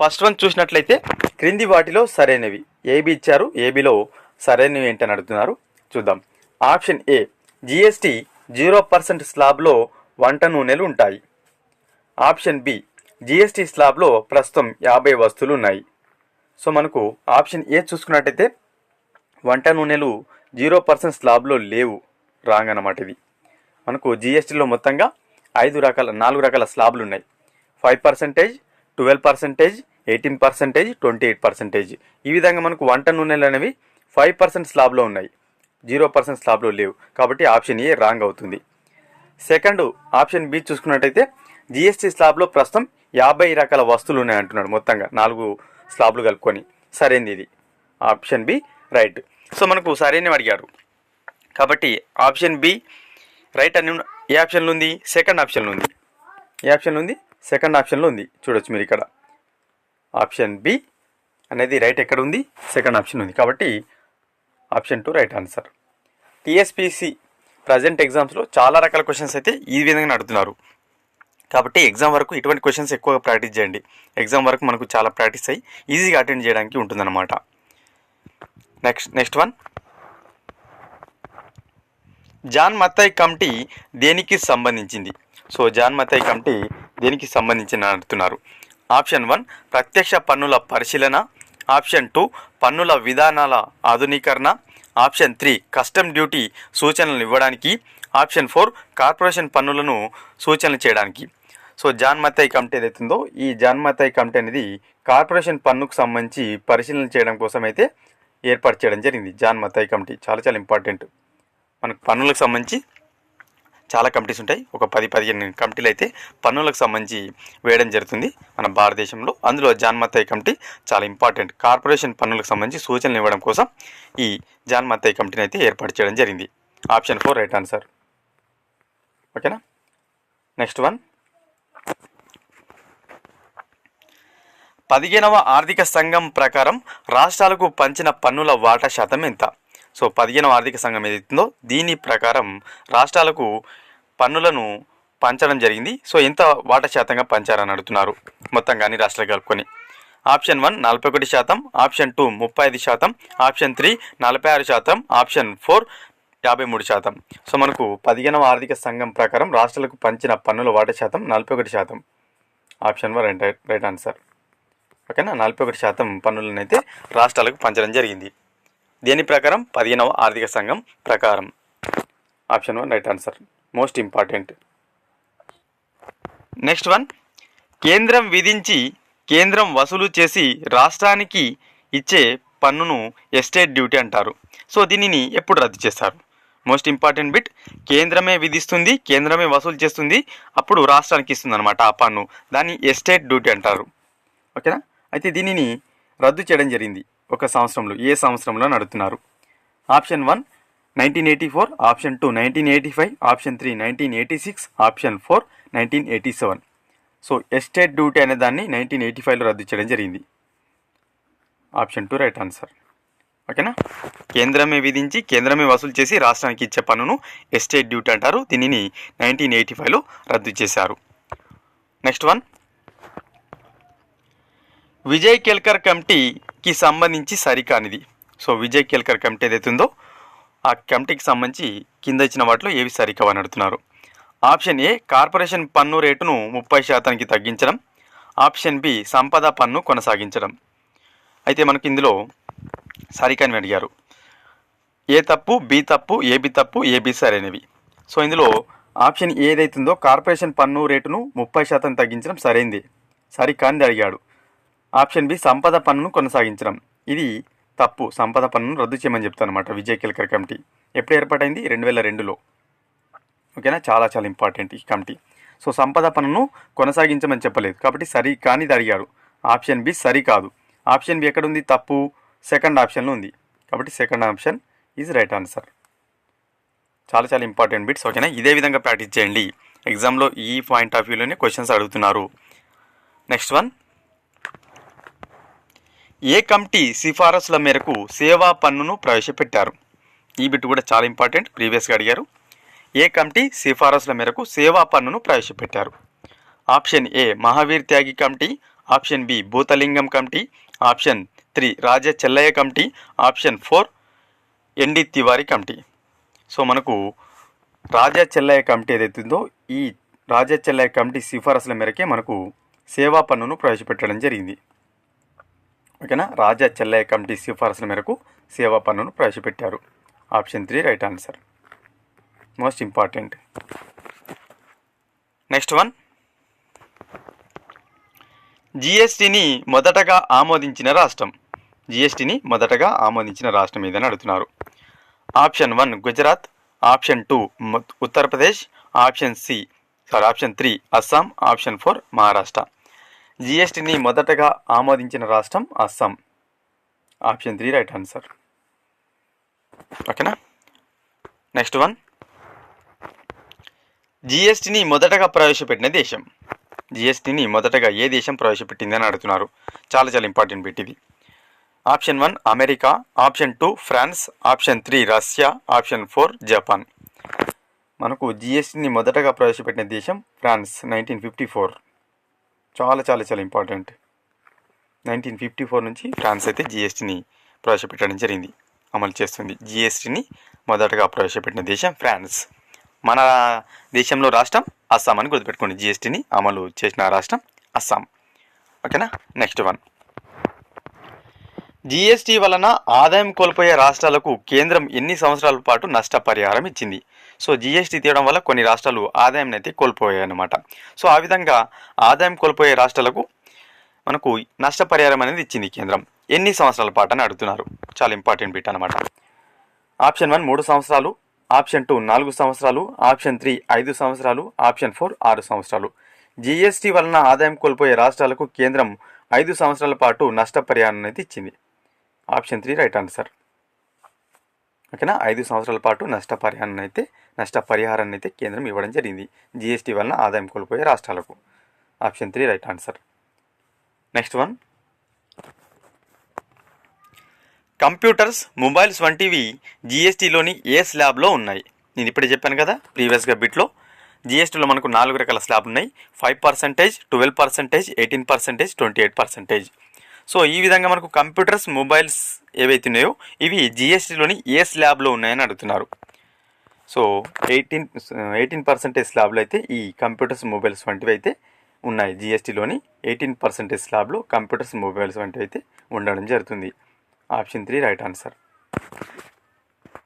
First one చూసినట్లయితే క్రింది వాటిలో సరైనవి. ఏబి ఇచ్చారు. ఏబిలో సరైనవి ఏంటని అడుగుతున్నారు. చూద్దాం. Option A GST zero percent స్లాబ్లో వంట నూనెలు ఉంటాయి. ఆప్షన్ బి జిఎస్టి స్లాబ్లో ప్రస్తుతం యాభై వస్తువులు ఉన్నాయి. సో మనకు ఆప్షన్ ఏ చూసుకున్నట్టయితే వంట నూనెలు జీరో పర్సెంట్ స్లాబ్లో లేవు. రాంగ్ అన్నమాట ఇది మనకు జిఎస్టీలో మొత్తంగా ఐదు రకాల నాలుగు రకాల స్లాబ్లు ఉన్నాయి. Five percentage twelve percentage eighteen percentage twenty eight percentage. ఈ విధంగా మనకు వంట నూనెలు అనేవి ఫైవ్ పర్సెంట్ స్లాబ్లో ఉన్నాయి. జీరో పర్సెంట్ స్లాబ్లో లేవు. కాబట్టి ఆప్షన్ ఏ రాంగ్ అవుతుంది. సెకండ్ ఆప్షన్ బి చూసుకున్నట్టయితే జిఎస్టీ స్లాబ్లో ప్రస్తుతం యాభై రకాల వస్తువులు ఉన్నాయి అంటున్నాడు మొత్తంగా. నాలుగు స్లాబ్లు కలుపుకొని. సరైనది ఇది. Option B right. సో మనకు సరైనవి అడిగారు. కాబట్టి ఆప్షన్ బి రైట్ అని ఏ ఆప్షన్లో ఉంది? సెకండ్ ఆప్షన్లో ఉంది. ఏ ఆప్షన్లో ఉంది? సెకండ్ ఆప్షన్లో ఉంది. చూడొచ్చు మీరు ఇక్కడ. ఆప్షన్ బి అనేది రైట్ ఎక్కడ ఉంది? సెకండ్ ఆప్షన్ ఉంది. కాబట్టి option two right answer. TSPSC present ఎగ్జామ్స్లో చాలా రకాల క్వశ్చన్స్ అయితే ఈ విధంగా అడుగుతున్నారు కాబట్టి ఎగ్జామ్ వరకు ఇటువంటి క్వశ్చన్స్ ఎక్కువగా ప్రాక్టీస్ చేయండి. ఎగ్జామ్ వరకు మనకు చాలా ప్రాక్టీస్ అయ్యి ఈజీగా అటెండ్ చేయడానికి ఉంటుందన్నమాట. Next next one. John Mathai committee దేనికి సంబంధించింది? సో జాన్ మత్తాయి కమిటీ దేనికి సంబంధించిన అడుగుతున్నారు ఆప్షన్ వన్ ప్రత్యక్ష పన్నుల పరిశీలన. ఆప్షన్ టూ పన్నుల విధానాల ఆధునీకరణ. ఆప్షన్ త్రీ కస్టమ్ డ్యూటీ సూచనలు ఇవ్వడానికి. ఆప్షన్ ఫోర్ కార్పొరేషన్ పన్నులను సూచనలు చేయడానికి. సో జాన్ కమిటీ ఏదైతుందో ఈ జాన్ కమిటీ అనేది కార్పొరేషన్ పన్నుకు సంబంధించి పరిశీలన చేయడం కోసం అయితే ఏర్పాటు చేయడం జరిగింది. జాన్ కమిటీ చాలా చాలా ఇంపార్టెంట్. మనకు పన్నులకు సంబంధించి చాలా కమిటీస్ ఉంటాయి. ఒక పది పదిహేను కమిటీలు అయితే పన్నులకు సంబంధించి వేయడం జరుగుతుంది మన భారతదేశంలో. అందులో జాన్మత్తయ్య కమిటీ చాలా ఇంపార్టెంట్. కార్పొరేషన్ పన్నులకు సంబంధించి సూచనలు ఇవ్వడం కోసం ఈ జాన్మత్తయ్య కమిటీని అయితే ఏర్పాటు చేయడం జరిగింది. Option four right answer. ఓకేనా? Next one. పదిహేనవ ఆర్థిక సంఘం ప్రకారం రాష్ట్రాలకు పంచిన పన్నుల వాటా శాతం ఎంత? సో పదిహేనవ ఆర్థిక సంఘం ఏదైతుందో దీని ప్రకారం రాష్ట్రాలకు పన్నులను పంచడం జరిగింది. సో ఎంత వాటా శాతంగా పంచారని అడుగుతున్నారు. మొత్తంగా అన్ని రాష్ట్రాలు కలుపుకొని. ఆప్షన్ వన్ నలభై ఒకటి శాతం ఆప్షన్ టూ ముప్పై ఐదు శాతం ఆప్షన్ త్రీ నలభై ఆరు శాతం ఆప్షన్ ఫోర్ యాభై మూడు శాతం. సో మనకు పదిహేనవ ఆర్థిక సంఘం ప్రకారం రాష్ట్రాలకు పంచిన పన్నుల వాటా శాతం నలభై ఒకటి శాతం. Option one right right answer. ఓకేనా? నలభై ఒకటి శాతం పన్నులను అయితే రాష్ట్రాలకు పంచడం జరిగింది. దేని ప్రకారం? పదిహేనవ ఆర్థిక సంఘం ప్రకారం. Option one right answer most important next one కేంద్రం విధించి కేంద్రం వసూలు చేసి రాష్ట్రానికి ఇచ్చే పన్నును ఎస్టేట్ డ్యూటీ అంటారు. సో దీనిని ఎప్పుడు రద్దు చేస్తారు? మోస్ట్ ఇంపార్టెంట్ బిట్ కేంద్రమే విధిస్తుంది కేంద్రమే వసూలు చేస్తుంది అప్పుడు రాష్ట్రానికి ఇస్తుంది అనమాట ఆ పన్ను. దాన్ని ఎస్టేట్ డ్యూటీ అంటారు. ఓకేనా అయితే దీనిని రద్దు చేయడం జరిగింది. ఒక సంవత్సరంలో ఏ సంవత్సరంలో నడుతున్నారు? Option one nineteen eighty four option two nineteen eighty five option three nineteen eighty six option four nineteen eighty seven. So estate duty అనే దాన్ని నైన్టీన్ ఎయిటీ ఫైవ్లో రద్దు చేయడం జరిగింది. Option two right answer. ఓకేనా? కేంద్రమే విధించి కేంద్రమే వసూలు చేసి రాష్ట్రానికి ఇచ్చే పన్నును ఎస్టేట్ డ్యూటీ అంటారు. దీనిని నైన్టీన్ ఎయిటీ ఫైవ్లో రద్దు చేశారు. నెక్స్ట్ వన్ విజయ్ కేల్కర్ కమిటీకి సంబంధించి సరికానిది. సో విజయ్ కేల్కర్ కమిటీ ఏదైతుందో ఆ కమిటీకి సంబంధించి కింద ఇచ్చిన వాటిలో ఏవి సరికావని అడుగుతున్నారు. ఆప్షన్ ఏ కార్పొరేషన్ పన్ను రేటును ముప్పై శాతానికి తగ్గించడం. ఆప్షన్ బి సంపద పన్ను కొనసాగించడం. అయితే మనకి ఇందులో సరికాని అడిగారు. ఏ తప్పు బి తప్పు ఏబి తప్పు ఏబి సరైనవి. సో ఇందులో ఆప్షన్ ఏదైతుందో కార్పొరేషన్ పన్ను రేటును ముప్పై శాతం తగ్గించడం సరైంది. సరికానిది అడిగాడు. ఆప్షన్ బి సంపద పన్నును కొనసాగించడం. ఇది తప్పు. సంపద పన్నును రద్దు చేయమని చెప్తానమాట విజయ్ కిలకర్ కమిటీ. ఎప్పుడు ఏర్పాటైంది? రెండు వేల రెండులో. ఓకేనా? చాలా చాలా ఇంపార్టెంట్ ఈ కమిటీ. సో సంపద పన్నును కొనసాగించమని చెప్పలేదు. కాబట్టి సరి కానిది అడిగారు. ఆప్షన్ బి సరి కాదు. ఆప్షన్ బి ఎక్కడుంది? తప్పు. సెకండ్ ఆప్షన్లో ఉంది. కాబట్టి second option is right answer చాలా చాలా ఇంపార్టెంట్ బిట్స్. ఓకేనా? ఇదే విధంగా ప్రాక్టీస్ చేయండి. ఎగ్జామ్లో ఈ పాయింట్ ఆఫ్ వ్యూలోనే క్వశ్చన్స్ అడుగుతున్నారు. నెక్స్ట్ వన్ ఏ కమిటీ సిఫారసుల మేరకు సేవా పన్నును ప్రవేశపెట్టారు? ఈ బిట్ కూడా చాలా ఇంపార్టెంట్ ప్రీవియస్గా అడిగారు. ఏ కమిటీ సిఫారసుల మేరకు సేవా పన్నును ప్రవేశపెట్టారు? Option A Mahavir Tyagi committee option B Bhoothalingam committee option three Raja Chelliah committee option four N D Tiwari committee. So మనకు రాజా చెల్లయ్య కమిటీ ఏదైతుందో ఈ రాజా చెల్లయ్య కమిటీ సిఫారసుల మేరకే మనకు సేవా పన్నును ప్రవేశపెట్టడం జరిగింది. ఓకేనా? రాజా చెల్లయ్య కమిటీ సిఫార్సుల మేరకు సేవా పన్నును ప్రవేశపెట్టారు. Option three right answer. Most important. Next one. జిఎస్టిని మొదటగా ఆమోదించిన రాష్ట్రం. జిఎస్టిని మొదటగా ఆమోదించిన రాష్ట్రం ఏదని అడుగుతున్నారు. Option one Gujarat. Option two Uttar Pradesh. Option C sorry option three Assam. Option four Maharashtra. జిఎస్టిని మొదటగా ఆమోదించిన రాష్ట్రం Assam. Option three right answer. ఓకేనా? Next one. జిఎస్టిని మొదటగా ప్రవేశపెట్టిన దేశం. జిఎస్టిని మొదటగా ఏ దేశం ప్రవేశపెట్టింది అని అడుగుతున్నారు. చాలా చాలా ఇంపార్టెంట్ బిట్ ఇది. Option one America. Option two France. Option three Russia. Option four Japan. మనకు జిఎస్టిని మొదటగా ప్రవేశపెట్టిన దేశం ఫ్రాన్స్ నైన్టీన్ ఫిఫ్టీ ఫోర్. చాలా చాలా చాలా ఇంపార్టెంట్ నైన్టీన్ ఫిఫ్టీ ఫోర్ నుంచి ఫ్రాన్స్ అయితే జిఎస్టిని ప్రవేశపెట్టడం జరిగింది. అమలు చేస్తుంది జిఎస్టీని మొదటగా ప్రవేశపెట్టిన దేశం ఫ్రాన్స్. మన దేశంలో రాష్ట్రం అస్సాం అని గుర్తుపెట్టుకోండి. జిఎస్టిని అమలు చేసిన రాష్ట్రం అస్సాం. ఓకేనా? నెక్స్ట్ వన్ జిఎస్టీ వలన ఆదాయం కోల్పోయే రాష్ట్రాలకు కేంద్రం ఎన్ని సంవత్సరాల పాటు నష్టపరిహారం ఇచ్చింది? సో జిఎస్టీ తీయడం వల్ల కొన్ని రాష్ట్రాలు ఆదాయం అయితే కోల్పోయాయి అన్నమాట సో ఆ విధంగా ఆదాయం కోల్పోయే రాష్ట్రాలకు మనకు నష్టపరిహారం అనేది ఇచ్చింది కేంద్రం. ఎన్ని సంవత్సరాల పాటు అని అడుగుతున్నారు. చాలా ఇంపార్టెంట్ బిట్ అనమాట ఆప్షన్ వన్ మూడు సంవత్సరాలు ఆప్షన్ టూ నాలుగు సంవత్సరాలు ఆప్షన్ త్రీ ఐదు సంవత్సరాలు ఆప్షన్ ఫోర్ ఆరు సంవత్సరాలు. జిఎస్టీ వలన ఆదాయం కోల్పోయే రాష్ట్రాలకు కేంద్రం ఐదు సంవత్సరాల పాటు నష్టపరిహారం అనేది ఇచ్చింది. ఆప్షన్ త్రీ రైట్ ఆన్సర్ ఓకేనా? ఐదు సంవత్సరాల పాటు నష్టపరిహారాన్ని అయితే నష్టపరిహారాన్ని అయితే కేంద్రం ఇవ్వడం జరిగింది. జిఎస్టీ వలన ఆదాయం కోల్పోయే రాష్ట్రాలకు. Option three right answer next one. Computers mobiles వంటివి జిఎస్టీలోని ఏ స్లాబ్లో ఉన్నాయి? నేను ఇప్పుడే చెప్పాను కదా ప్రీవియస్గా బిట్లో. జిఎస్టీలో మనకు నాలుగు రకాల స్లాబ్ ఉన్నాయి. Five percentage twelve percentage eighteen percentage twenty eight percentage. So ఈ విధంగా మనకు కంప్యూటర్స్ మొబైల్స్ ఏవైతే ఉన్నాయో ఇవి జిఎస్టీలోని ఏ స్లాబ్లో ఉన్నాయని అడుగుతున్నారు. సో ఎయిటీన్ ఎయిటీన్ పర్సెంటేజ్ స్లాబ్లో అయితే ఈ కంప్యూటర్స్ మొబైల్స్ వంటివి అయితే ఉన్నాయి. జిఎస్టీలోని ఎయిటీన్ పర్సెంటేజ్ స్లాబ్లో కంప్యూటర్స్ మొబైల్స్ వంటివి అయితే ఉండడం జరుగుతుంది. Option three right answer.